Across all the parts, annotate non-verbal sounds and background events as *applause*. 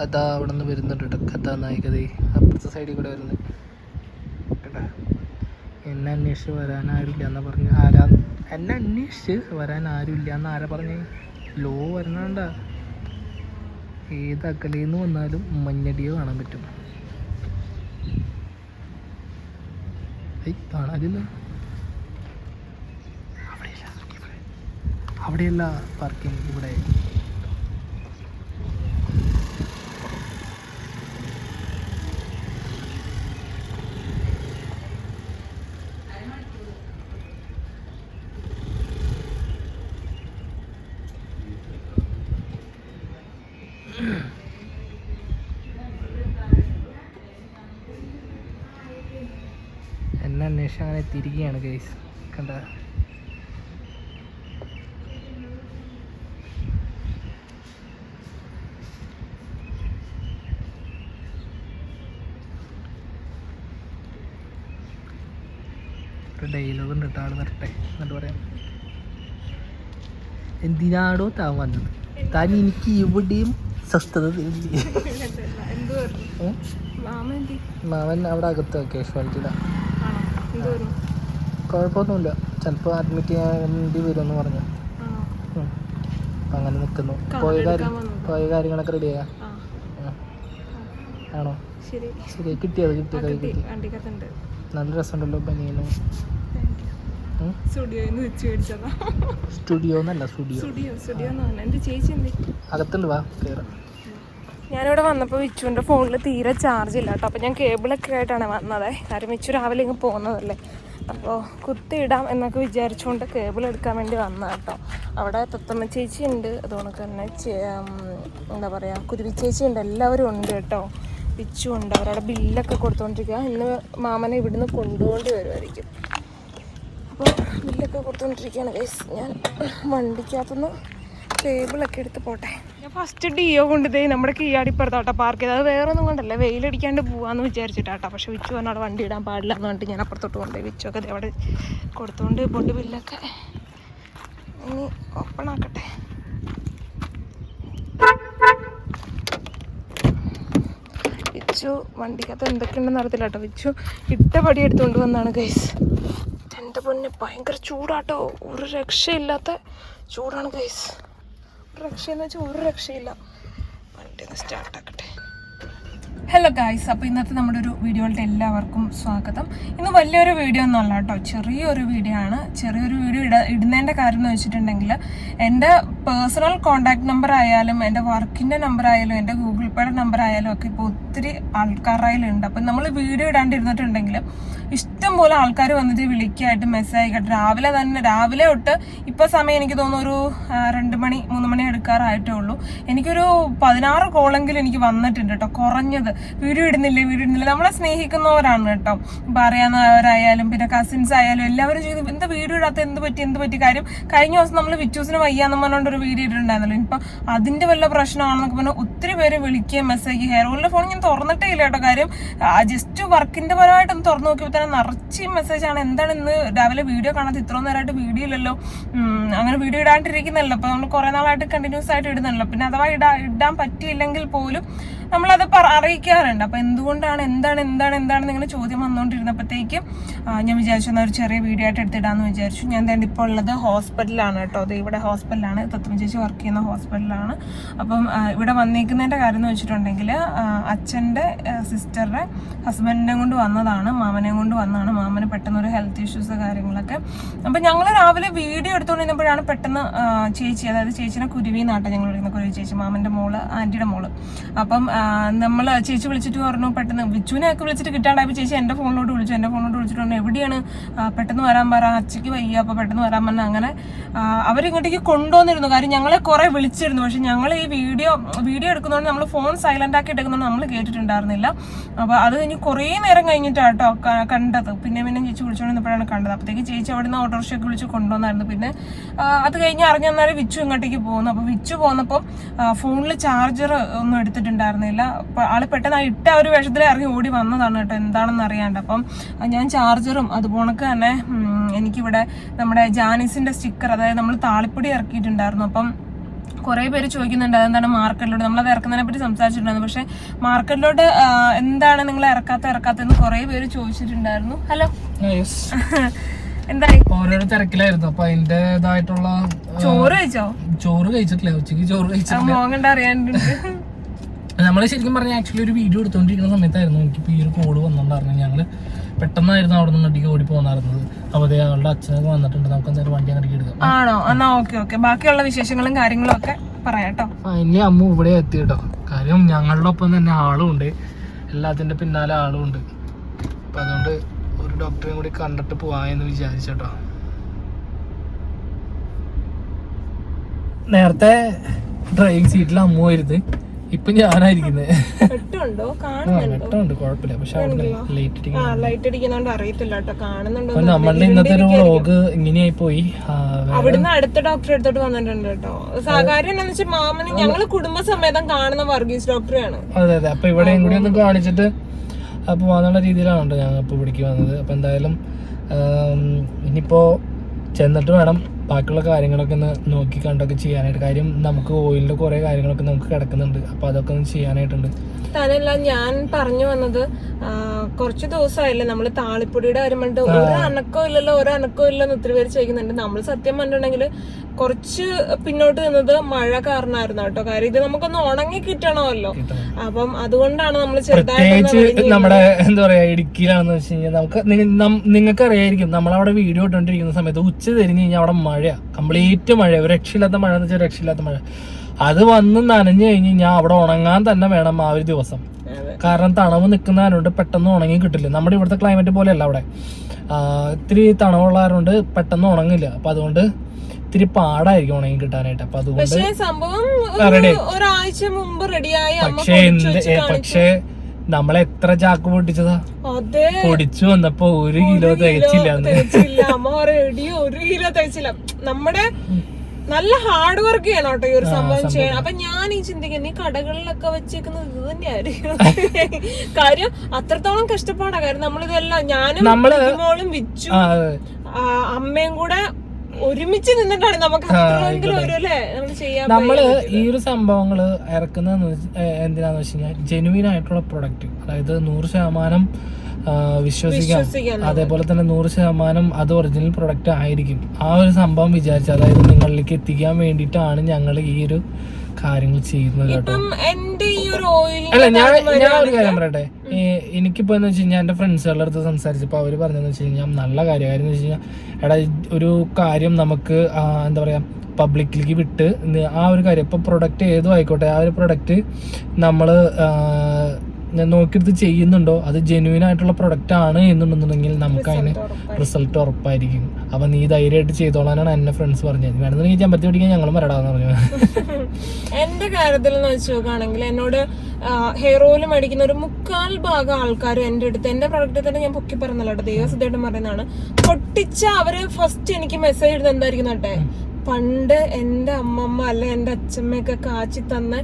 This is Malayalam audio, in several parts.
അതാ അവിടെ നിന്ന് വരുന്നുണ്ട് കേട്ടോ കഥാനായികതേ. അപ്പുറത്തെ സൈഡിൽ കൂടെ വരുന്നത് കേട്ടോ? എന്നെ അന്വേഷിച്ച് വരാൻ ആരുമില്ല എന്നാ പറഞ്ഞു. ആരാ? എന്നെ അന്വേഷിച്ച് വരാൻ ആരുമില്ല എന്ന് ആരാ പറഞ്ഞു? ലോ വരണണ്ട ഏത് അകലേന്ന് വന്നാലും മഞ്ഞടിയോ കാണാൻ പറ്റും. അവിടെയല്ല പാർക്കിംഗ് ഇവിടെ. അന്വേഷിച്ച് അങ്ങനെ തിരികെയാണ് ഗൈസ് കണ്ട? ഡയലോഗ് ഉണ്ട് കേട്ടോ നിർട്ടെ എന്നിട്ട് പറയാം. എന്തിനാടോ താൻ വന്നത്? താൻ എനിക്ക് ഇവിടെയും സ്വസ്ഥത? *laughs* മാമൻ അവിടെ അകത്ത് കാഷ്വാലിറ്റിയിലാണ് കുഴപ്പമൊന്നുമില്ല. ചിലപ്പോൾ അഡ്മിറ്റ് ചെയ്യേണ്ടി വരുമെന്ന് പറഞ്ഞു. അപ്പം അങ്ങനെ നിൽക്കുന്നു പോയ കാര്യം പോയ കാര്യങ്ങളൊക്കെ റെഡിയാ ആ. ആണോ? ശരി. കിട്ടിയത് കിട്ടിയത് കിട്ടി. നല്ല രസമുണ്ടല്ലോ ബനിയനും. സ്റ്റുഡിയോ. എന്നല്ല സ്റ്റുഡിയോ അകത്തുണ്ട് വാ കയറാം ഞാനിവിടെ വന്നപ്പോൾ വിച്ചുവിന്റെ ഫോണിൽ തീരെ ചാർജ് ഇല്ല കേട്ടോ അപ്പോൾ ഞാൻ കേബിളൊക്കെ ആയിട്ടാണ് വന്നത്. കാര്യം വിച്ചു രാവിലെ ഇങ്ങ് പോകുന്നതല്ലേ അപ്പോൾ കുത്തിയിടാം എന്നൊക്കെ വിചാരിച്ചുകൊണ്ട് കേബിൾ എടുക്കാൻ വേണ്ടി വന്ന കേട്ടോ അവിടെ തത്തമ്മ ചേച്ചി ഉണ്ട്. അതുകൊണ്ട് തന്നെ എന്താ പറയുക കുരുവി ചേച്ചി ഉണ്ട്. എല്ലാവരും ഉണ്ട് കേട്ടോ വിച്ചു ഉണ്ട്. അവരവിടെ ബില്ലൊക്കെ കൊടുത്തുകൊണ്ടിരിക്കുക ഇന്ന് മാമനെ ഇവിടുന്ന് കൊണ്ടുപോകേണ്ടി വരുമായിരിക്കും അപ്പോൾ ബില്ലൊക്കെ കൊടുത്തുകൊണ്ടിരിക്കുകയാണ് ഞാൻ വണ്ടിക്കകത്തുനിന്ന് ടേബിളൊക്കെ എടുത്ത് പോട്ടെ. ഞാൻ ഫസ്റ്റ് ഡിയോ കൊണ്ടുപോയി നമ്മുടെ കീയാടിപ്പുറത്തോട്ടെ പാർക്ക് ചെയ്ത് അത് വേറെ ഒന്നും കൊണ്ടല്ല. വെയിലടിക്കാണ്ട് പോവാന്ന് വിചാരിച്ചിട്ടാട്ടോ. പക്ഷെ വിച്ചു പറഞ്ഞ അവിടെ വണ്ടി ഇടാൻ പാടില്ല എന്ന് പറഞ്ഞിട്ട് ഞാൻ അപ്പുറത്തോട്ട് കൊണ്ടുപോയി. വിച്ചൊക്കെ അവിടെ കൊടുത്തുകൊണ്ട് ബോണ്ട് ബില്ലൊക്കെ ഇനി ഓപ്പൺ ആക്കട്ടെ. വിച്ചു വണ്ടിക്കകത്ത് എന്തൊക്കെയുണ്ടെന്ന് അറിയത്തില്ല കേട്ടോ. വിച്ചു ഇട്ട പടി എടുത്തുകൊണ്ട് വന്നാണ് ഗൈസ് എന്റെ പൊന്നെ ഭയങ്കര ചൂടാട്ടോ. ഒരു രക്ഷയില്ലാത്ത ചൂടാണ് ഗൈസ് രക്ഷയെന്ന് വെച്ചാൽ ഒരു രക്ഷയില്ല സ്റ്റാർട്ടാക്കട്ടെ ഹലോ ഗായ്സ് അപ്പോൾ ഇന്നത്തെ നമ്മുടെ ഒരു വീഡിയോയിലോട്ട് എല്ലാവർക്കും സ്വാഗതം. ഇന്ന് വലിയൊരു വീഡിയോ ഒന്നുമല്ല കേട്ടോ ചെറിയൊരു വീഡിയോ ആണ്. ചെറിയൊരു വീഡിയോ ഇട ഇടുന്നതിന്റെ കാര്യം എന്ന് വെച്ചിട്ടുണ്ടെങ്കിൽ എന്റെ പേഴ്സണൽ കോണ്ടാക്ട് നമ്പർ ആയാലും എന്റെ വർക്കിന്റെ നമ്പർ ആയാലും എന്റെ ഗൂഗിൾ പേയുടെ നമ്പർ ആയാലും ഒക്കെ ഇപ്പോൾ ഒത്തിരി ആൾക്കാരായാലുണ്ട്. അപ്പം നമ്മൾ വീഡിയോ ഇടാണ്ടിരുന്നിട്ടുണ്ടെങ്കിൽ ഇഷ്ടം പോലെ ആൾക്കാർ വന്നിട്ട് വിളിക്കായിട്ട് മെസ്സേജ് ആയിക്കോട്ടെ രാവിലെ തന്നെ രാവിലെ തൊട്ട് ഇപ്പോൾ സമയം എനിക്ക് തോന്നുന്നു ഒരു രണ്ട് മണി മൂന്ന് മണി എടുക്കാറായിട്ടേ ഉള്ളൂ. എനിക്കൊരു പതിനാറ് കോളെങ്കിലും എനിക്ക് വന്നിട്ടുണ്ട് കേട്ടോ കുറഞ്ഞത്. വീഡിയോ ഇടുന്നില്ലേ വീഡിയോ ഇടുന്നില്ല? നമ്മളെ സ്നേഹിക്കുന്നവരാണ് കേട്ടോ. ഇപ്പം അറിയാവുന്നവരായാലും പിന്നെ കസിൻസ് ആയാലും എല്ലാവരും ചെയ്ത് എന്താ വീഡിയോ ഇടാത്ത എന്ത് പറ്റി? എന്ത് പറ്റി? കാര്യം കഴിഞ്ഞ ദിവസം നമ്മൾ വിറ്റൂസിന് വയ്യാന്ന് പറഞ്ഞുകൊണ്ട് ഒരു വീഡിയോ ഇട്ടിട്ടുണ്ടായിരുന്നല്ലോ ഇപ്പം അതിന്റെ വല്ല പ്രശ്നമാണെന്നൊക്കെ പറഞ്ഞാൽ ഒത്തിരി പേര് വിളിക്കുകയും മെസ്സേജ് ഹെയർ ഓയിലിന്റെ ഫോൺ ഞാൻ തുറന്നിട്ടേ ഇല്ല കേട്ടോ കാര്യം. ജസ്റ്റ് വർക്കിന്റെ പരമായിട്ട് ഒന്ന് തുറന്നു നോക്കിയപ്പോൾ തന്നെ നിറച്ച് മെസ്സേജ് ആണ്. എന്താണ് ഇന്ന് രാവിലെ വീഡിയോ കാണാത്ത ഇത്രയും നേരമായിട്ട് വീഡിയോ ഇല്ലല്ലോ? അങ്ങനെ വീഡിയോ ഇടാണ്ടിരിക്കുന്നല്ലോ അപ്പൊ നമ്മൾ കുറെ നാളായിട്ട് കണ്ടിന്യൂസ് ആയിട്ട് ഇടുന്നല്ലോ പിന്നെ അഥവാ ഇടാ ഇടാൻ പറ്റിയില്ലെങ്കിൽ പോലും നമ്മളത് അറിയിക്കാറുണ്ട്. അപ്പൊ എന്തുകൊണ്ടാണ് എന്താണ് എന്താണ് എന്താണ് നിങ്ങൾ ചോദ്യം വന്നുകൊണ്ടിരുന്നപ്പോഴത്തേക്കും ഞാൻ വിചാരിച്ചു എന്നാൽ ഒരു ചെറിയ വീഡിയോ ആയിട്ട് എടുത്തിടാന്ന് വിചാരിച്ചു. ഞാൻ തന്നെ ഇപ്പോൾ ഉള്ളത് ഹോസ്പിറ്റലാണ് കേട്ടോ. അത് ഇവിടെ ഹോസ്പിറ്റലാണ്. തത്വം ചേച്ചി വർക്ക് ചെയ്യുന്ന ഹോസ്പിറ്റലാണ് അപ്പം ഇവിടെ വന്നേക്കുന്നതിന്റെ കാര്യം എന്ന് വെച്ചിട്ടുണ്ടെങ്കിൽ അച്ഛന്റെ സിസ്റ്ററുടെ ഹസ്ബൻഡിനെ കൊണ്ട് വന്നതാണ് മാമനെ കൊണ്ട് വന്നതാണ്. മാമന് പെട്ടെന്ന് ഒരു ഹെൽത്ത് ഇഷ്യൂസ് കാര്യങ്ങളൊക്കെ. അപ്പം ഞങ്ങൾ രാവിലെ വീഡിയോ എടുത്തുകൊണ്ടിരുന്നപ്പോഴാണ് പെട്ടെന്ന് ചേച്ചി അതായത് ചേച്ചിനെ കുരുവി ഞങ്ങൾ വിളിക്കുന്ന കുരുവി ചേച്ചി മാമന്റെ മോൾ ആന്റിയുടെ മോൾ. അപ്പം നമ്മൾ ചേച്ചി വിളിച്ചിട്ട് പറഞ്ഞു പെട്ടെന്ന് വിച്ചുവിനെ ഒക്കെ വിളിച്ചിട്ട് കിട്ടാണ്ടായപ്പോൾ ചേച്ചി എന്റെ ഫോണിലോട്ട് വിളിച്ചു. എന്റെ ഫോണിലോട്ട് വിളിച്ചിട്ട് പറഞ്ഞു എവിടെയാണ്? പെട്ടെന്ന് വരാൻ പറ. അച്ഛക്ക് വയ്യ. അപ്പോൾ പെട്ടെന്ന് വരാൻ പറഞ്ഞ അങ്ങനെ അവരിങ്ങോട്ടേക്ക് കൊണ്ടുവന്നിരുന്നു. കാര്യം ഞങ്ങളെ കുറെ വിളിച്ചിരുന്നു. പക്ഷെ ഞങ്ങൾ ഈ വീഡിയോ വീഡിയോ എടുക്കുന്നതുകൊണ്ട് നമ്മൾ ഫോൺ സൈലന്റ് ആക്കി എടുക്കുന്നതുകൊണ്ട് നമ്മൾ കേട്ടിട്ടുണ്ടായിരുന്നില്ല. അപ്പോൾ അത് കഴിഞ്ഞ് കുറേ നേരം കഴിഞ്ഞിട്ടാട്ടോ കണ്ടത്. പിന്നെ പിന്നെ ചേച്ചി വിളിച്ചുകൊണ്ടിരുന്നപ്പോഴാണ് കണ്ടത്. അപ്പോഴത്തേക്ക് ചേച്ചി അവിടെ നിന്ന് ഓട്ടോറിക്ഷയൊക്കെ വിളിച്ച് കൊണ്ടുവന്നായിരുന്നു. പിന്നെ അത് കഴിഞ്ഞ് അറിഞ്ഞാൽ വിച്ചു ഇങ്ങോട്ടേക്ക് പോകുന്നു. അപ്പോൾ വിച്ചു പോന്നപ്പോൾ ഫോണിൽ ചാർജർ ഒന്നും എടുത്തിട്ടുണ്ടായിരുന്നില്ല. അപ്പോൾ ആൾ പെട്ടെന്ന് ഇട്ട ഒരു വേഷത്തിൽ ഇറങ്ങി ഓടി വന്നതാണ് കേട്ടോ. എന്താണെന്ന് അറിയാണ്ട്. അപ്പം ഞാൻ ചാർജറും അതുപോണക്ക് തന്നെ എനിക്കിവിടെ നമ്മുടെ ജാനീസിന്റെ സ്റ്റിക്കർ അതായത് നമ്മൾ താളിപ്പൊടി ഇറക്കിയിട്ടുണ്ടായിരുന്നു. അപ്പം കുറേ പേര് ചോദിക്കുന്നുണ്ട് അതെന്താണ് മാർക്കറ്റിലോട്ട്? നമ്മളത് ഇറക്കുന്നതിനെ പറ്റി സംസാരിച്ചിട്ടുണ്ടായിരുന്നു. പക്ഷെ മാർക്കറ്റിലോട്ട് എന്താണ് നിങ്ങൾ ഇറക്കാത്ത ഇറക്കാത്തതെന്ന് കുറേ പേര് ചോദിച്ചിട്ടുണ്ടായിരുന്നു. ഹലോ. *laughs* എന്തായി? ഓരോരോ തിരക്കിലായിരുന്നു. അപ്പൊ അതിന്റേതായിട്ടുള്ള ആ, ചോറ് കഴിച്ചോ? ചോറ് കഴിച്ചിട്ടില്ല. ഉച്ചയ്ക്ക് ചോറ് കഴിച്ചിട്ടില്ല. മോങ്ങണ്ട അറിയാണ്ടുണ്ട് *laughs* നമ്മൾ ശരിക്കും പറഞ്ഞാൽ ആക്ച്വലി ഒരു വീഡിയോ എടുത്തുകൊണ്ടിരിക്കുന്ന സമയത്തായിരുന്നു എനിക്കിപ്പോൾ ഈ ഒരു കോൾ വന്നിട്ടുണ്ടായിരുന്നു ഞങ്ങൾ പെട്ടെന്നായിരുന്നു അവിടെ നിന്ന് ഇടയ്ക്ക് ഓടി പോകുന്നായിരുന്നത് അപ്പോൾ അതേ അവളുടെ അച്ഛനൊക്കെ വന്നിട്ടുണ്ട്. നമുക്ക് എന്തായാലും വണ്ടി അങ്ങോട്ട് എടുക്കാം. ആണോ? എന്നാ ഓക്കെ ഓക്കെ. ബാക്കിയുള്ള വിശേഷങ്ങളും കാര്യങ്ങളും ഒക്കെ പറയാട്ടോ ഫൈനലി അമ്മ ഇവിടെ എത്തി കേട്ടോ കാര്യം ഞങ്ങളുടെ ഒപ്പം തന്നെ ആളും ഉണ്ട്. എല്ലാത്തിന്റെ പിന്നാലെ ആളും ഉണ്ട്. അപ്പം അതുകൊണ്ട് ഒരു ഡോക്ടറെയും കൂടി കണ്ടിട്ട് പോവാമെന്ന് വിചാരിച്ചോട്ടോ നേരത്തെ ഡ്രൈവിംഗ് സീറ്റിൽ അമ്മ വരുന്നത് ഇപ്പൊ ഞാനായിരിക്കുന്നത് വെട്ടുണ്ടോ? ആ കാണുന്നുണ്ടോ? വെട്ടമുണ്ട് കുഴപ്പമില്ല. പക്ഷെ അവിടെ ലൈറ്റ് ആ അടിക്കണം ലൈറ്റ് അടിക്കുന്നോണ്ട് അറിയത്തില്ല കേട്ടോ. കാണുന്നുണ്ടോ അപ്പൊ നമ്മളുടെ ഇന്നത്തെ ഒരു വ്ളോഗ് ഇങ്ങനെയായി പോയി ആ, അവിടുന്ന് അടുത്ത ഡോക്ടറെ അടുത്തോട്ട് വന്നിട്ടുണ്ട് കേട്ടോ. എന്താണെന്ന് വെച്ചാൽ മാമന് ഞങ്ങൾ കുടുംബസമേതം കാണുന്ന വർഗീസ് ഡോക്ടറെയാണ്. അതെ അതെ. അപ്പൊ ഇവിടെയും കൂടി ഒന്ന് കാണിച്ചിട്ട് അപ്പൊ പോകാന്നുള്ള രീതിയിലാണ് കേട്ടോ ഞങ്ങൾ ഇപ്പൊ ഇവിടേക്ക് വന്നത്. അപ്പൊ എന്തായാലും ആം, ഇനിയിപ്പോ ചെന്നിട്ട് വേണം ബാക്കിയുള്ള കാര്യങ്ങളൊക്കെ ഒന്ന് നോക്കി കണ്ടൊക്കെ ചെയ്യാനായിട്ട്. കാര്യം നമുക്ക് ഓയിലിന്റെ കുറെ കാര്യങ്ങളൊക്കെ നമുക്ക് കിടക്കുന്നുണ്ട്. അപ്പൊ അതൊക്കെ ഒന്ന് ചെയ്യാനായിട്ടുണ്ട്. തന്നെയല്ല ഞാൻ പറഞ്ഞു വന്നത് കുറച്ച് ദിവസമായില്ലേ നമ്മൾ താളിപ്പൊടിയുടെ കാര്യം പറഞ്ഞിട്ട് ഒരു അനക്കോ ഇല്ലല്ലോ ഒരു അനക്കോ ഇല്ലെന്ന് ഒത്തിരി പേര് ചോദിക്കുന്നുണ്ട്. നമ്മൾ സത്യം പറഞ്ഞിട്ടുണ്ടെങ്കിൽ കുറച്ച് പിന്നോട്ട് നിന്നത് മഴ കാരണമായിരുന്നു കേട്ടോ. കാര്യം ഇത് നമുക്കൊന്ന് ഉണങ്ങി കിട്ടണമല്ലോ. കിട്ടണം. അപ്പം അതുകൊണ്ടാണ് നമ്മൾ ചെറുതായിട്ട് നമ്മുടെ എന്താ പറയാ ഇടുക്കിയിലാണെന്ന് വെച്ച് കഴിഞ്ഞാൽ നമുക്ക് നിങ്ങൾക്ക് അറിയായിരിക്കും നമ്മളവിടെ വീഡിയോ ഇട്ടുകൊണ്ടിരിക്കുന്ന സമയത്ത് ഉച്ച തിരിഞ്ഞ് കഴിഞ്ഞാൽ അവിടെ മഴ കംപ്ലീറ്റ് മഴ രക്ഷയില്ലാത്ത മഴ എന്ന് വെച്ചാൽ രക്ഷയില്ലാത്ത മഴ. അത് വന്ന് നനഞ്ഞു കഴിഞ്ഞ് കഴിഞ്ഞാൽ അവിടെ ഉണങ്ങാൻ തന്നെ വേണം ആ ഒരു ദിവസം. കാരണം തണവ് നിൽക്കുന്നതിനുണ്ട് പെട്ടെന്ന് ഉണങ്ങി കിട്ടില്ല. നമ്മുടെ ഇവിടുത്തെ ക്ലൈമറ്റ് പോലെയല്ല അവിടെ. ഇത്തിരി തണവുള്ളവരുണ്ട് പെട്ടെന്ന് ഉണങ്ങില്ല. അപ്പൊ അതുകൊണ്ട് ഇത്തിരി പാടായിരിക്കും ഉണങ്ങി കിട്ടാനായിട്ട്. അപ്പൊ അതുകൊണ്ട് പക്ഷേ സംഭവം. ഒരാഴ്ച മുമ്പ് റെഡിയായി പക്ഷേ എന്ത്. പക്ഷേ നമ്മളെ എത്ര ചാക്ക് പൊട്ടിച്ചതാ? പൊടിച്ചു വന്നപ്പോ ഒരു കിലോ തികച്ചില്ല ഒരു കിലോ തികച്ചില്ല. നമ്മുടെ നല്ല ഹാർഡ് വർക്ക് ചെയ്യണം കേട്ടോ ഈ ഒരു സംഭവം ചെയ്യണം. അപ്പൊ ഞാൻ ഈ ചിന്തിക്കുന്നത് ഈ കടകളിലൊക്കെ വെച്ചേക്കുന്നത് ഇത് തന്നെയായിരിക്കും. *laughs* കാര്യം അത്രത്തോളം കഷ്ടപ്പാടാ. കാര്യം നമ്മളിതെല്ലാം ഞാനും മോളും വിച്ചു. അമ്മയും കൂടെ ഒരുമിച്ച് നിന്നിട്ടാണ് നമുക്ക് അത്രയെങ്കിലും ഒരു അല്ലേ നമ്മൾ ചെയ്യാൻ നമ്മൾ ഈ ഒരു സംഭവങ്ങൾ ഇറക്കുന്ന എന്തിനാന്ന് വെച്ച് കഴിഞ്ഞാൽ ജെനുവിൻ ആയിട്ടുള്ള പ്രൊഡക്റ്റ് അതായത് നൂറ് ശതമാനം വിശ്വസിക്കാം. അതേപോലെ തന്നെ നൂറ് ശതമാനം അത് ഒറിജിനൽ പ്രൊഡക്റ്റ് ആയിരിക്കും. ആ ഒരു സംഭവം വിചാരിച്ചു അതായത് നിങ്ങളിലേക്ക് എത്തിക്കാൻ വേണ്ടിയിട്ടാണ് ഞങ്ങൾ ഈ ഒരു കാര്യങ്ങൾ ചെയ്യുന്നത് കേട്ടോ. അല്ല ഞാൻ ഞാൻ ഒരു കാര്യം പറയട്ടെ. എനിക്കിപ്പോ എന്ന് വെച്ച് കഴിഞ്ഞാൽ എന്റെ ഫ്രണ്ട്സുകളുടെ അടുത്ത് സംസാരിച്ചപ്പോൾ അവർ പറഞ്ഞെന്ന് വെച്ച് കഴിഞ്ഞാൽ നല്ല കാര്യം കാര്യം എന്ന് വെച്ച് കഴിഞ്ഞാൽ എടാ ഒരു കാര്യം നമുക്ക് എന്താ പറയാ പബ്ലിക്കിലേക്ക് വിട്ട് ആ ഒരു കാര്യം ഇപ്പൊ പ്രൊഡക്റ്റ് ഏതും ആയിക്കോട്ടെ ആ ഒരു പ്രൊഡക്റ്റ് ഞാൻ നോക്കിയെടുത്ത് ചെയ്യുന്നുണ്ടോ? അത് ജെന്യൂൻ ആയിട്ടുള്ള പ്രൊഡക്റ്റ് ആണ് എന്നുണ്ടെന്നുണ്ടെങ്കിൽ നമുക്ക് അതിന് റിസൾട്ട് ഉറപ്പായിരിക്കും. അപ്പൊ നീ ധൈര്യമായിട്ട് ചെയ്തോളാനാണ് എന്നെ ഫ്രണ്ട്സ് പറഞ്ഞത്. വേണമെന്നുണ്ടെങ്കിൽ ചെമ്പത്തി പിടിക്കാൻ ഞങ്ങളും വരടാന്ന് പറഞ്ഞു. *laughs* എന്റെ കാര്യത്തിൽ എന്ന് വെച്ച് നോക്കുകയാണെങ്കിൽ എന്നോട് ഹെയർ ഓയിൽ മേടിക്കുന്ന ഒരു മുക്കാൽ ഭാഗം ആൾക്കാരും എന്റെ അടുത്ത് എന്റെ പ്രൊഡക്റ്റ് തന്നെ ഞാൻ പൊക്കി പറഞ്ഞല്ലോ കേട്ടോ. ദൈവസിദ്ധായിട്ടും പറയുന്നതാണ്. പൊട്ടിച്ച അവർ ഫസ്റ്റ് എനിക്ക് മെസ്സേജ് ഇടുന്നത് എന്തായിരിക്കും കേട്ടെ പണ്ട് എന്റെ അമ്മമ്മ അല്ലെ എന്റെ അച്ഛമ്മയൊക്കെ കാച്ചി തന്ന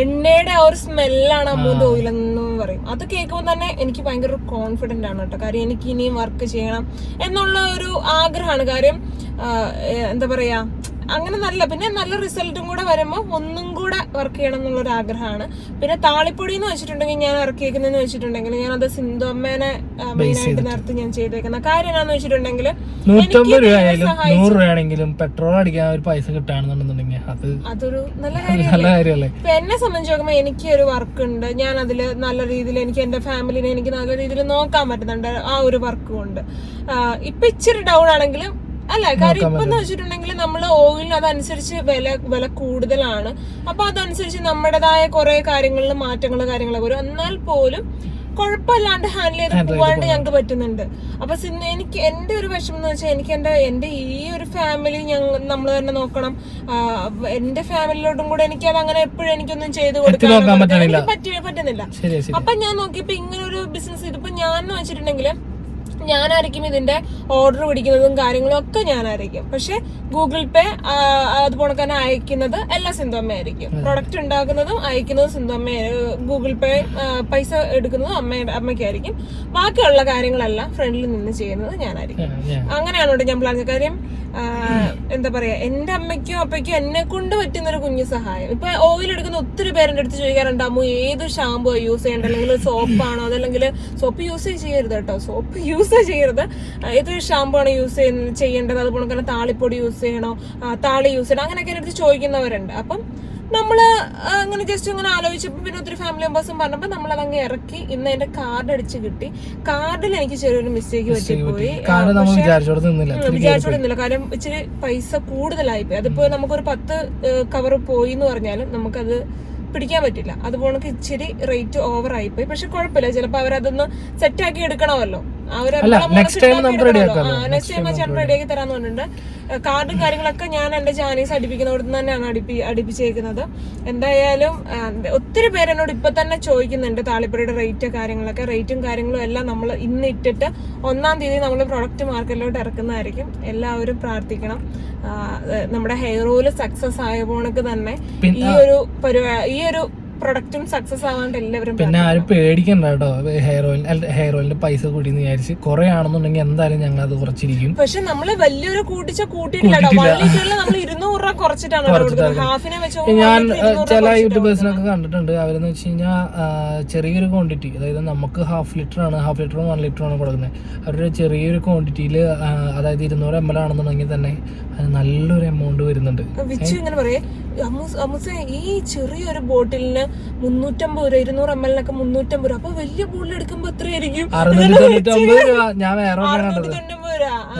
എണ്ണയുടെ ആ ഒരു സ്മെല്ലാണ് അമ്മൂന്റെ ഓയിലെന്ന് പറയും. അത് കേൾക്കുമ്പോൾ തന്നെ എനിക്ക് ഭയങ്കര ഒരു കോൺഫിഡന്റ് ആണ് കേട്ടോ. കാര്യം എനിക്ക് ഇനിയും വർക്ക് ചെയ്യണം എന്നുള്ള ഒരു ആഗ്രഹമാണ്. കാര്യം എന്താ പറയാ അങ്ങനെ നല്ല പിന്നെ നല്ല റിസൾട്ടും കൂടെ വരുമ്പോൾ ഒന്നും കൂടെ വർക്ക് ചെയ്യണം എന്നുള്ള ഒരു ആഗ്രഹമാണ്. പിന്നെ താളിപ്പൊടി എന്ന് വെച്ചിട്ടുണ്ടെങ്കിൽ ഞാൻ ഇറക്കിയേക്കുന്നതെന്ന് വെച്ചിട്ടുണ്ടെങ്കിൽ ഞാനത് സിന്ധു അമ്മേനെ മെയിനായിട്ട് നേരത്തെ ഞാൻ ചെയ്തേക്കുന്ന. കാര്യം എന്താണെന്ന് വെച്ചിട്ടുണ്ടെങ്കിൽ നൂറ്റമ്പത് രൂപയായാലും നൂറ് രൂപയാണെങ്കിലും പെട്രോൾ അടിക്കാൻ ഒരു പൈസ കിട്ടുകയാണെന്നുണ്ടെന്നുണ്ടെങ്കിൽ അത് അതൊരു നല്ല കാര്യം നല്ല കാര്യമല്ലേ? ഇപ്പൊ എന്നെ സംബന്ധിച്ച് നോക്കുമ്പോൾ എനിക്ക് ഒരു വർക്ക് ഉണ്ട് ഞാൻ അതിൽ നല്ല രീതിയിൽ എനിക്ക് എന്റെ ഫാമിലിനെ എനിക്ക് നല്ല രീതിയിൽ നോക്കാൻ പറ്റുന്നുണ്ട് ആ ഒരു വർക്ക് കൊണ്ട് ഇപ്പൊ ഇച്ചിരി ഡൗൺ ആണെങ്കിലും അല്ല കാര്യം ഇപ്പൊ എന്ന് വെച്ചിട്ടുണ്ടെങ്കിൽ നമ്മൾ ഓയിലിന് അതനുസരിച്ച് വില വില കൂടുതലാണ്. അപ്പൊ അതനുസരിച്ച് നമ്മുടേതായ കുറെ കാര്യങ്ങളിൽ മാറ്റങ്ങൾ കാര്യങ്ങളൊക്കെ വരും. എന്നാൽ പോലും കുഴപ്പമില്ലാണ്ട് ഹാൻഡിൽ ചെയ്ത് പോവാണ്ട് ഞങ്ങൾക്ക് പറ്റുന്നുണ്ട്. അപ്പൊ സിന്ന് എനിക്ക് എന്റെ ഒരു വിഷമം എന്ന് വെച്ചാൽ എനിക്ക് എന്റെ എന്റെ ഈ ഒരു ഫാമിലി ഞങ്ങൾ നമ്മൾ തന്നെ നോക്കണം. എന്റെ ഫാമിലിയിലോട്ടും കൂടെ എനിക്ക് അത് അങ്ങനെ എപ്പോഴും എനിക്കൊന്നും ചെയ്ത് കൊടുക്കാൻ പറ്റുന്നില്ല. അപ്പൊ ഞാൻ നോക്കിയപ്പോ ഇങ്ങനെ ഒരു ബിസിനസ് ഇതിപ്പോ ഞാൻ എന്ന് വെച്ചിട്ടുണ്ടെങ്കിൽ ഞാനായിരിക്കും ഇതിന്റെ ഓർഡർ പിടിക്കുന്നതും കാര്യങ്ങളും ഒക്കെ ഞാനായിരിക്കും. പക്ഷെ ഗൂഗിൾ പേ അതുപോലെ തന്നെ അയക്കുന്നത് എല്ലാ സിന്ധുവമ്മ ആയിരിക്കും പ്രൊഡക്റ്റ് ഉണ്ടാക്കുന്നതും അയക്കുന്നതും സിന്ധുമ്മ ഗൂഗിൾ പേ പൈസ എടുക്കുന്നതും അമ്മ അമ്മയ്ക്കായിരിക്കും. ബാക്കിയുള്ള കാര്യങ്ങളെല്ലാം ഫ്രണ്ടിൽ നിന്ന് ചെയ്യുന്നത് ഞാനായിരിക്കും. അങ്ങനെയാണ് കേട്ടോ ഞാൻ പ്ലാൻ കാര്യം എന്താ പറയാ എന്റെ അമ്മയ്ക്കും അപ്പയ്ക്കും എന്നെ കൊണ്ട് പറ്റുന്ന ഒരു കുഞ്ഞു സഹായം. ഇപ്പൊ ഓയിൽ എടുക്കുന്ന ഒത്തിരി പേരെന്റെ അടുത്ത് ചോദിക്കാറുണ്ട് അമ്മു ഏത് ഷാമ്പു യൂസ് ചെയ്യേണ്ടത്? അല്ലെങ്കിൽ സോപ്പാണോ അതല്ലെങ്കിൽ സോപ്പ് യൂസ് ചെയ്യരുത് കേട്ടോ. സോപ്പ് യൂസ് *laughs* ചെയ്യരുത്. ഏതൊരു ഏത് ഷാമ്പു ആണ് യൂസ് ചെയ്യേണ്ടത്. അതുപോലെ തന്നെ താളിപ്പൊടി യൂസ് ചെയ്യണോ? താളി യൂസ് ചെയ്യണോ? അങ്ങനെയൊക്കെ എന്റെ അടുത്ത് ചോദിക്കുന്നവരുണ്ട്. അപ്പം നമ്മൾ അങ്ങനെ ജസ്റ്റ് ഇങ്ങനെ ആലോചിച്ചപ്പോൾ പിന്നെ ഒത്തിരി ഫാമിലി മെമ്പേഴ്സും പറഞ്ഞപ്പോൾ നമ്മൾ അതങ്ങ് ഇറക്കി. ഇന്ന് എന്റെ കാർഡ് അടിച്ച് കിട്ടി. കാർഡിൽ എനിക്ക് ചെറിയൊരു മിസ്റ്റേക്ക് പറ്റിപ്പോയി. നമ്മൾ വിചാരിച്ചോടുന്നില്ല കാരണം ഇച്ചിരി പൈസ കൂടുതലായി പോയി. അതിപ്പോ നമുക്കൊരു പത്ത് കവർ പോയി എന്ന് പറഞ്ഞാലും നമുക്കത് പിടിക്കാൻ പറ്റില്ല. അതുപോലെ ഇച്ചിരി റേറ്റ് ഓവർ ആയിപ്പോയി പക്ഷെ കുഴപ്പമില്ല. ചിലപ്പോ അവരതൊന്ന് സെറ്റാക്കി എടുക്കണമല്ലോ. നമുക്ക്. നെക്സ്റ്റ് ടൈം ചേട്ടൻ റെഡിയാക്കി തരാന്ന് പറഞ്ഞിട്ടുണ്ട്. കാർഡും കാര്യങ്ങളൊക്കെ ഞാൻ എന്റെ ജാനീസ് അടിപ്പിക്കുന്നവിടെ തന്നെയാണ് അടിപ്പി അടിപ്പിച്ചേക്കുന്നത്. എന്തായാലും ഒത്തിരി പേര് എന്നോട് ഇപ്പൊ തന്നെ ചോദിക്കുന്നുണ്ട് താളിപ്പുരയുടെ റേറ്റ് കാര്യങ്ങളൊക്കെ. റേറ്റും കാര്യങ്ങളും എല്ലാം നമ്മൾ ഇന്ന് ഇട്ടിട്ട് ഒന്നാം തീയതി നമ്മൾ പ്രൊഡക്റ്റ് മാർക്കറ്റിലോട്ട് ഇറക്കുന്നതായിരിക്കും. എല്ലാവരും പ്രാർത്ഥിക്കണം. നമ്മുടെ ഹെയർ ഓയിൽ സക്സസ് ആയ പോണക്ക് തന്നെ ഈ ഒരു പരിപാടി ഈ ഒരു പ്രൊഡക്റ്റും സക്സസ് ആവാണ്ട് എല്ലാവരും പിന്നെ ആരും പേടിക്കണ്ട കേട്ടോ. ഹെയർ ഓയിൽ ഹെയർ ഓയിലിന്റെ പൈസ കൂടി എന്ന് വിചാരിച്ച് കുറെ ആണെന്നുണ്ടെങ്കിൽ എന്തായാലും ഞങ്ങൾ അത് കുറച്ചിരിക്കും. പക്ഷെ നമ്മൾ വലിയൊരു കൂട്ടിച്ച കൂട്ടിയിട്ടില്ല നമ്മൾ ഇരുന്നൂറ് രൂപ കുറച്ചിട്ടാണ് ഹാഫിനെ വെച്ച് ഞാൻ ചില യൂട്യൂബേഴ്സിനൊക്കെ കണ്ടിട്ടുണ്ട്. അവരെന്ന് വെച്ച് കഴിഞ്ഞാൽ ചെറിയൊരു ക്വാണ്ടിറ്റി അതായത് നമുക്ക് ഹാഫ് ലിറ്റർ ആണ് ഹാഫ് ലിറ്ററും വൺ ലിറ്ററും ആണ് കൊടുക്കുന്നത്. അവരുടെ ചെറിയൊരു ക്വാണ്ടിറ്റിയിൽ അതായത് ഇരുന്നൂറ് എം എൽ ആണെന്നുണ്ടെങ്കിൽ തന്നെ നല്ലൊരു എമൗണ്ട് വരുന്നുണ്ട്. വിച്ചു ഇങ്ങനെ പറയേ. അമുസെ ഈ ചെറിയൊരു ബോട്ടിലിന് മുന്നൂറ്റമ്പത് രൂപ ഇരുന്നൂറ് എം എല്ലിനൊക്കെ മുന്നൂറ്റമ്പത് രൂപ. അപ്പൊ വലിയ ബോട്ടിൽ എടുക്കുമ്പോ എത്രയായിരിക്കും? തൊണ്ണൂറ്റൊമ്പത് ഞാൻ വേറെ രൂപ.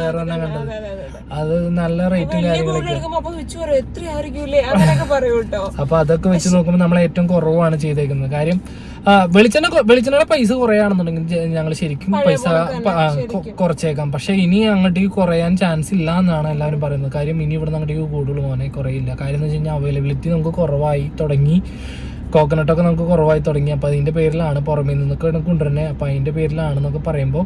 ഒരെണ്ണം അതെ, നല്ല റേറ്റും കാര്യങ്ങളൊക്കെ. അപ്പൊ അതൊക്കെ വെച്ച് നോക്കുമ്പോൾ നമ്മൾ ഏറ്റവും കുറവാണ് ചെയ്തേക്കുന്നത്. കാര്യം വെളിച്ചെണ്ണ വെളിച്ചെണ്ണയുടെ പൈസ കുറയാണെന്നുണ്ടെങ്കിൽ ഞങ്ങൾ ശരിക്കും പൈസ കുറച്ചേക്കാം. പക്ഷെ ഇനി അങ്ങോട്ടേക്ക് കുറയാൻ ചാൻസ് ഇല്ല എന്നാണ് എല്ലാവരും പറയുന്നത്. കാര്യം ഇനി ഇവിടെ അങ്ങോട്ടേക്ക് കൂടുതൽ പോകാനേ കുറയില്ല. കാര്യം എന്ന് വെച്ച് കഴിഞ്ഞാൽ അവൈലബിലിറ്റി നമുക്ക് കുറവായി തുടങ്ങി. കോക്കനട്ടൊക്കെ നമുക്ക് കുറവായി തുടങ്ങി. അപ്പോൾ അതിന്റെ പേരിലാണ് പുറമേ നിന്നൊക്കെ കൊണ്ടുവരുന്നത് അപ്പോൾ അതിന്റെ പേരിലാണെന്നൊക്കെ പറയുമ്പോൾ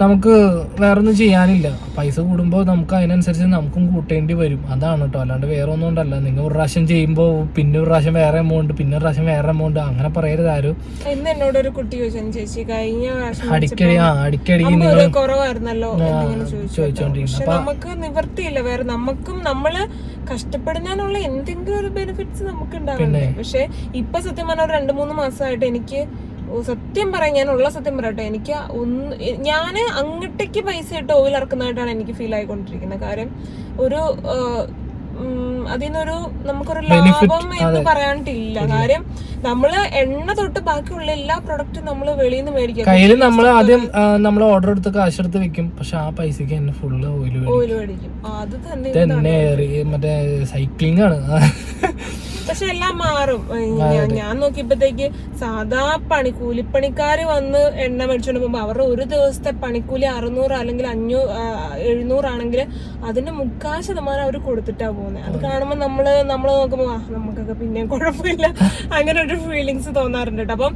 നമുക്ക് വേറെ ഒന്നും ചെയ്യാനില്ല. പൈസ കൂടുമ്പോൾ നമുക്ക് അതിനനുസരിച്ച് നമുക്കും കൂട്ടേണ്ടി വരും. അതാണ് കേട്ടോ അല്ലാണ്ട് വേറെ ഒന്നും ഉണ്ടല്ല നിങ്ങൾ ഒരു പ്രാവശ്യം ചെയ്യുമ്പോൾ പിന്നെ ഒരു പ്രാവശ്യം വേറെ എമൗണ്ട് പിന്നെ ഒരു പ്രാവശ്യം വേറെ എമൗണ്ട് അങ്ങനെ പറയരുത് ആരും. ഇന്ന് എന്നോട് ഒരു കുട്ടി ചോദിച്ചു. ചേച്ചി കഴിഞ്ഞ അടിക്കടി ആ അടിക്കടി നിങ്ങൾ കുറവായിരുന്നല്ലോ എന്നിങ്ങനെ ചോദിച്ചു ചോദിച്ചോണ്ടിരിക്കുന്നു നമുക്ക് നിവർത്തിയില്ല വേറെ നമുക്കും നമ്മൾ കഷ്ടപ്പെടുന്നതിനുള്ള എന്തെങ്കിലും ഒരു ബെനിഫിറ്റ്സ് നമുക്ക് ഉണ്ടാവില്ലേ പക്ഷെ ഇപ്പൊ സത്യം പറഞ്ഞ ഒരു രണ്ടു മൂന്ന് മാസമായിട്ട് എനിക്ക് സത്യം പറയാം ഞാൻ ഉള്ള സത്യം പറയട്ടെ. എനിക്ക് ഒന്ന് ഞാൻ അങ്ങോട്ടേക്ക് പൈസ ഇട്ട് ഓയിൽ ഇറക്കുന്നതായിട്ടാണ് എനിക്ക് ഫീൽ ആയിക്കൊണ്ടിരിക്കുന്നത്. കാര്യം ഒരു അതിനൊരു നമുക്കൊരു ലാഭം എന്ന് പറയാനിട്ടില്ല കാര്യം നമ്മൾ എണ്ണ തൊട്ട് ബാക്കിയുള്ള എല്ലാ പ്രൊഡക്റ്റും നമ്മൾ വെളിയിൽ നിന്ന് മേടിക്കും കയ്യിൽ നമ്മൾ ആദ്യം നമ്മൾ ഓർഡർ എടുത്ത് കാശ് എടുത്ത് വെക്കും. പക്ഷെ ആ പൈസക്ക് തന്നെ ഫുള്ള് ഓയിൽ ഓയിൽ മേടിക്കും. അത് തന്നെ മറ്റേ സൈക്ലിംഗ് ആണ്. *laughs* പക്ഷെ എല്ലാം മാറും. ഞാൻ- നോക്കിയപ്പോഴത്തേക്ക് സാധാ പണി കൂലിപ്പണിക്കാര് വന്ന് എണ്ണ മേടിച്ചോണ്ട് പോകുമ്പോ അവരുടെ ഒരു ദിവസത്തെ പണിക്കൂലി അറുന്നൂറ് അല്ലെങ്കിൽ അഞ്ഞൂ എഴുന്നൂറാണെങ്കിൽ അതിന്റെ മുക്കാൽ ശതമാനം അവർ കൊടുത്തിട്ടാ പോകുന്നത് അത് കാണുമ്പോൾ നമ്മൾ നമ്മൾ നോക്കുമ്പോ ആ നമുക്കൊക്കെ പിന്നെ കുഴപ്പമില്ല. അങ്ങനെ ഒരു ഫീലിങ്സ് തോന്നാറുണ്ട് കേട്ടോ അപ്പം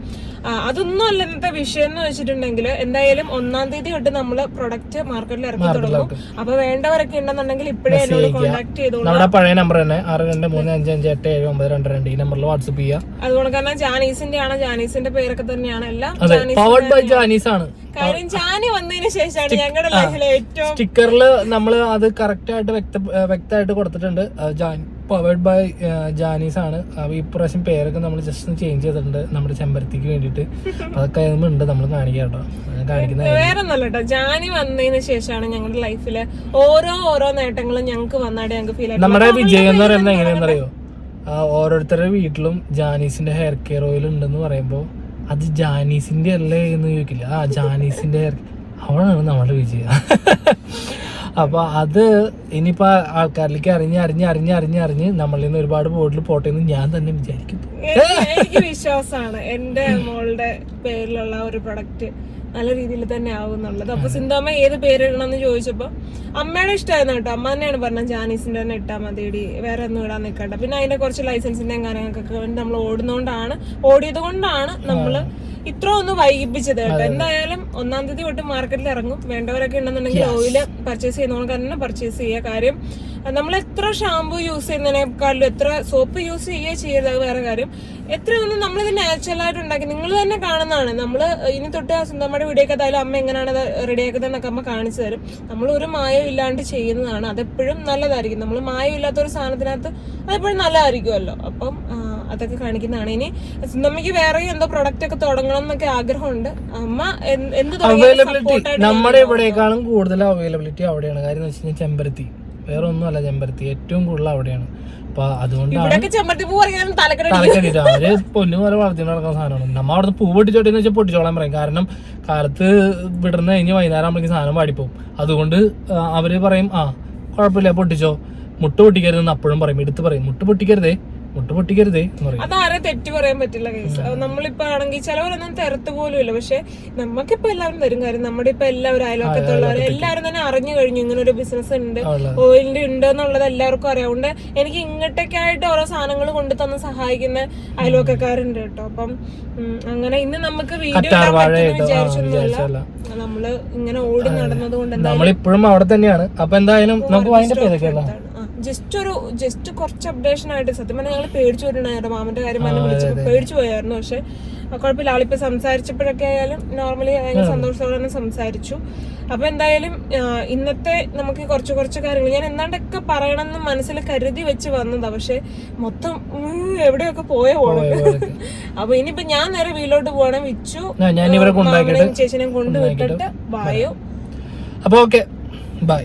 അതൊന്നും അല്ല ഇന്നത്തെ വിഷയം എന്ന് വെച്ചിട്ടുണ്ടെങ്കിൽ എന്തായാലും ഒന്നാം തീയതി തൊട്ട് നമ്മൾ പ്രൊഡക്റ്റ് മാർക്കറ്റിൽ ഇറക്കി തുടങ്ങും. അപ്പൊ വേണ്ടവരൊക്കെ ഉണ്ടെന്നുണ്ടെങ്കിൽ ഇപ്പോഴേ എന്നോട് കോൺടാക്ട് ചെയ്തോളൂ. പഴയ നമ്പർ തന്നെ ആറ് രണ്ട് മൂന്ന് അഞ്ച് അഞ്ച് എട്ട് ഏഴ് ഒമ്പത് രണ്ട് രണ്ട് ഈ നമ്പറിൽ വാട്സപ്പ് ചെയ്യുക അതുകൊണ്ട് കാരണം ജാനീസിന്റെ ആണ് ജാനീസിന്റെ പേരൊക്കെ തന്നെയാണ്. എല്ലാം അതെ പവർഡ് ബൈ ജാനീസ് ആണ്. കാര്യം ജാനി വന്നതിന് ശേഷമാണ് ഞങ്ങളുടെ ലൈഫിലെ ഏറ്റവും സ്റ്റിക്കറിൽ നമ്മൾ അത് കറക്റ്റ് ആയിട്ട് വ്യക്ത വ്യക്തമായിട്ട് കൊടുത്തിട്ടുണ്ട്. പവേഡ് ബൈ ജാനീസ് ആണ്. അപ്പൊ ഈ പ്രാവശ്യം പേരൊക്കെ നമ്മൾ ജസ്റ്റ് ഒന്ന് ചേഞ്ച് ചെയ്തിട്ടുണ്ട് നമ്മുടെ ചെമ്പരത്തിക്ക് വേണ്ടിട്ട് അതൊക്കെ ഉണ്ട് നമ്മൾ കാണിക്കാട്ടോ കാണിക്കുന്നത് കാണിക്കുന്ന വേറെ ഒന്നല്ല കേട്ടോ. ജാനി വന്നതിന് ശേഷമാണ് ഞങ്ങളുടെ ലൈഫിലെ ഓരോ ഓരോ നേട്ടങ്ങളും ഞങ്ങൾക്ക് വന്നാടെ ഞങ്ങൾക്ക് ഫീൽ നമ്മുടെ വിജയം എന്ന് പറയുന്നത് എങ്ങനെയാണെന്നറിയോ? ഓരോരുത്തരുടെ വീട്ടിലും ജാനീസിന്റെ ഹെയർ കെയർ ഓയിൽ ഉണ്ടെന്ന് പറയുമ്പോൾ അത് ജാനീസിന്റെ അല്ലേ എന്ന് ചോദിക്കില്ല. ആ ജാനീസിന്റെ ഹെയർ അവളാണ് നമ്മുടെ വിജയം. അപ്പൊ അത് ഇനിയിപ്പോ ആൾക്കാരിലേക്ക് അറിഞ്ഞ് അറിഞ്ഞ് അറിഞ്ഞ് അറിഞ്ഞ് അറിഞ്ഞ് നമ്മളിൽ നിന്ന് ഒരുപാട് ബോർഡിൽ പോട്ടെ എന്ന് ഞാൻ തന്നെ വിചാരിക്കും എനിക്ക് വിശ്വാസമാണ്. എന്റെ മോളുടെ പേരിലുള്ള ഒരു പ്രൊഡക്റ്റ് നല്ല രീതിയിൽ തന്നെ ആവുന്നുള്ളത് അപ്പൊ സിന്താമ്മ ഏത് പേരിടണം എന്ന് ചോദിച്ചപ്പോ അമ്മയുടെ ഇഷ്ടമായിരുന്നു കേട്ടോ. അമ്മ തന്നെയാണ് പറഞ്ഞത് ജാനീസിന്റെ തന്നെ ഇട്ടാ മതിയടി വേറെ ഒന്നും ഇടാൻ നിൽക്കണ്ട. പിന്നെ അതിന്റെ കുറച്ച് ലൈസൻസിന്റെയും കാര്യങ്ങൾക്കൊക്കെ വേണ്ടി നമ്മൾ ഓടുന്നോണ്ടാണ് ഓടിയത് കൊണ്ടാണ് നമ്മൾ ഇത്ര ഒന്ന് വൈകിപ്പിച്ചത് കേട്ടോ. എന്തായാലും ഒന്നാം തീയതി തൊട്ട് മാർക്കറ്റിൽ ഇറങ്ങും. വേണ്ടവരൊക്കെ ഉണ്ടെന്നുണ്ടെങ്കിൽ ഓയിൽ പർച്ചേസ് ചെയ്യുന്നവർക്ക് തന്നെ പർച്ചേസ് ചെയ്യുക കാര്യം. നമ്മൾ എത്ര ഷാമ്പു യൂസ് ചെയ്യുന്നതിനേക്കാളും എത്ര സോപ്പ് യൂസ് ചെയ്യുക ചെയ്യരുത് അത് വേറെ കാര്യം. എത്ര ഒന്നും നമ്മളിത് നാച്ചുറൽ ആയിട്ട് ഉണ്ടാക്കി. നിങ്ങൾ തന്നെ കാണുന്നതാണ്. നമ്മൾ ഇനി തൊട്ട് സ്വന്തമായിട്ട് സ്വന്തമ്മയുടെ വീഡിയോ ഒക്കെ അമ്മ എങ്ങനെയാണ് അത് റെഡിയാക്കുന്നത് എന്നൊക്കെ അമ്മ കാണിച്ചു തരും. നമ്മൾ ഒരു മായം ഇല്ലാണ്ട് ചെയ്യുന്നതാണ്. അതെപ്പോഴും നല്ലതായിരിക്കും. നമ്മൾ മായം ഇല്ലാത്ത ഒരു സാധനത്തിനകത്ത് അതെപ്പോഴും നല്ലതായിരിക്കുമല്ലോ. അപ്പം അതൊക്കെ കാണിക്കുന്നതാണ്. ഇനി നമുക്ക് വേറെ എന്തോ പ്രൊഡക്റ്റ് ഒക്കെ തുടങ്ങണം എന്നൊക്കെ ആഗ്രഹമുണ്ട്. അമ്മ എന്ത് അവൈലബിലിറ്റി നമ്മുടെ ഇവിടേക്കാളും കൂടുതൽ അവൈലബിലിറ്റി അവിടെയാണ്. കാര്യം എന്ന് വെച്ച് കഴിഞ്ഞാൽ ചെമ്പരത്തി. വേറെ ഒന്നുമല്ല ചെമ്പരത്തി ഏറ്റവും കൂടുതൽ അവിടെയാണ്. അപ്പൊ അതുകൊണ്ടാണ് തലക്കടിയിട്ട് അവർ പൊന്നു പോലെ വളർത്തി നടക്കുന്ന സാധനമാണ്. നമ്മ അവിടുന്ന് പൂ പൊട്ടിച്ചോട്ടെന്ന് വെച്ചാൽ പൊട്ടിച്ചോളാൻ പറയും. കാരണം കാലത്ത് വിടുന്ന കഴിഞ്ഞ് വൈകുന്നേരം ആകുമ്പോഴേക്കും സാധനം പാടിപ്പോവും അതുകൊണ്ട് അവർ പറയും ആ കുഴപ്പമില്ല പൊട്ടിച്ചോ. മുട്ട പൊട്ടിക്കരുതെന്ന് അപ്പോഴും പറയും എടുത്ത് പറയും. മുട്ട് പൊട്ടിക്കരുതേ. മുട്ട് പൊട്ടിക്കരുതേ അതാരെ തെറ്റ് പറയാൻ പറ്റില്ല കേസ് നമ്മളിപ്പോ ആണെങ്കിൽ ചിലവരൊന്നും തെരത്ത് പോലും ഇല്ല പക്ഷെ നമുക്കിപ്പോ എല്ലാവരും തരും കാര്യം നമ്മുടെ ഇപ്പൊ എല്ലാവരും അയലോക്കത്തുള്ളവർ എല്ലാവരും തന്നെ അറിഞ്ഞു കഴിഞ്ഞു ഇങ്ങനെ ഒരു ബിസിനസ് ഉണ്ട്. ഓയിലിന്റെ ഉണ്ട് എന്നുള്ളത് എല്ലാവർക്കും അറിയാം. അതുകൊണ്ട് എനിക്ക് ഇങ്ങോട്ടേക്കായിട്ട് ഓരോ സാധനങ്ങൾ കൊണ്ടു തന്ന് സഹായിക്കുന്ന അയൽവക്കക്കാരുണ്ട് കേട്ടോ. അപ്പം അങ്ങനെ ഇന്ന് നമുക്ക് വീഡിയോ വിചാരിച്ചൊന്നുമില്ല. നമ്മൾ ഇങ്ങനെ ഓടി നടന്നത് കൊണ്ട് നമ്മളിപ്പോഴും അവിടെ തന്നെയാണ്. അപ്പൊ എന്തായാലും നമുക്ക് ചെയ്തൊക്കെയല്ലോ ജസ്റ്റ് ഒരു ജസ്റ്റ് കുറച്ച് അപ്ഡേഷൻ ആയിട്ട് സത്യം പറഞ്ഞാൽ ഞങ്ങൾ പേടിച്ചു പോയിട്ടുണ്ടായിരുന്നു. മാമന്റെ കാര്യം പറഞ്ഞ് വിളിച്ചു പേടിച്ചു പോയായിരുന്നു. പക്ഷെ കുഴപ്പമില്ല. ആളിപ്പോ സംസാരിച്ചപ്പോഴൊക്കെ ആയാലും നോർമലി ഭയങ്കര സന്തോഷത്തോടെ തന്നെ സംസാരിച്ചു. അപ്പൊ എന്തായാലും ഇന്നത്തെ നമുക്ക് കുറച്ച് കുറച്ച് കാര്യങ്ങൾ. ഞാൻ എന്താണ്ടൊക്കെ പറയണമെന്ന് മനസ്സിൽ കരുതി വെച്ച് വന്നതാ. പക്ഷെ മൊത്തം എവിടെയൊക്കെ പോയ പോണം അപ്പൊ ഇനിയിപ്പോ ഞാൻ നേരെ വീട്ടിലോട്ട് പോകണം വിച്ചു ചേച്ചിനെയും കൊണ്ടുവിട്ടിട്ട് വായോ. അപ്പൊ ഓക്കെ ബൈ.